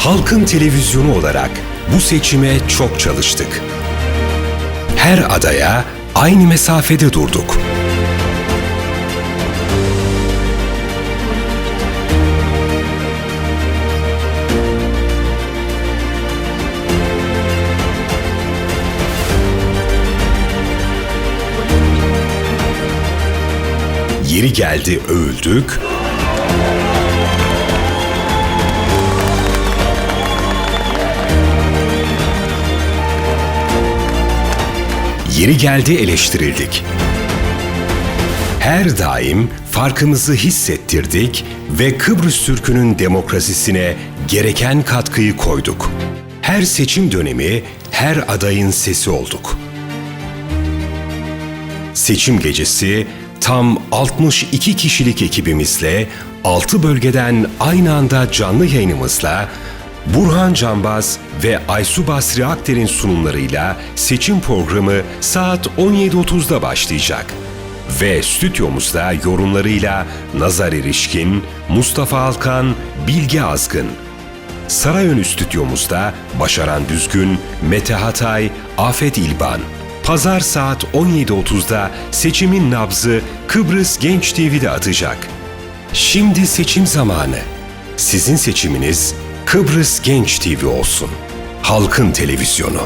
Halkın televizyonu olarak bu seçime çok çalıştık. Her adaya aynı mesafede durduk. Yeri geldi övüldük, Yeri geldi eleştirildik. Her daim farkımızı hissettirdik ve Kıbrıs Türk'ünün demokrasisine gereken katkıyı koyduk. Her seçim dönemi her adayın sesi olduk. Seçim gecesi tam 62 kişilik ekibimizle 6 bölgeden aynı anda canlı yayınımızla Burhan Canbaz ve Aysu Basri Akter'in sunumlarıyla seçim programı saat 17.30'da başlayacak. Ve stüdyomuzda yorumlarıyla Nazar Erişkin, Mustafa Alkan, Bilge Azgın. Sarayönü stüdyomuzda Başaran Düzgün, Mete Hatay, Afet İlban. Pazar saat 17.30'da seçimin nabzı Kıbrıs Genç TV'de atacak. Şimdi seçim zamanı. Sizin seçiminiz Kıbrıs Genç TV olsun. Halkın televizyonu.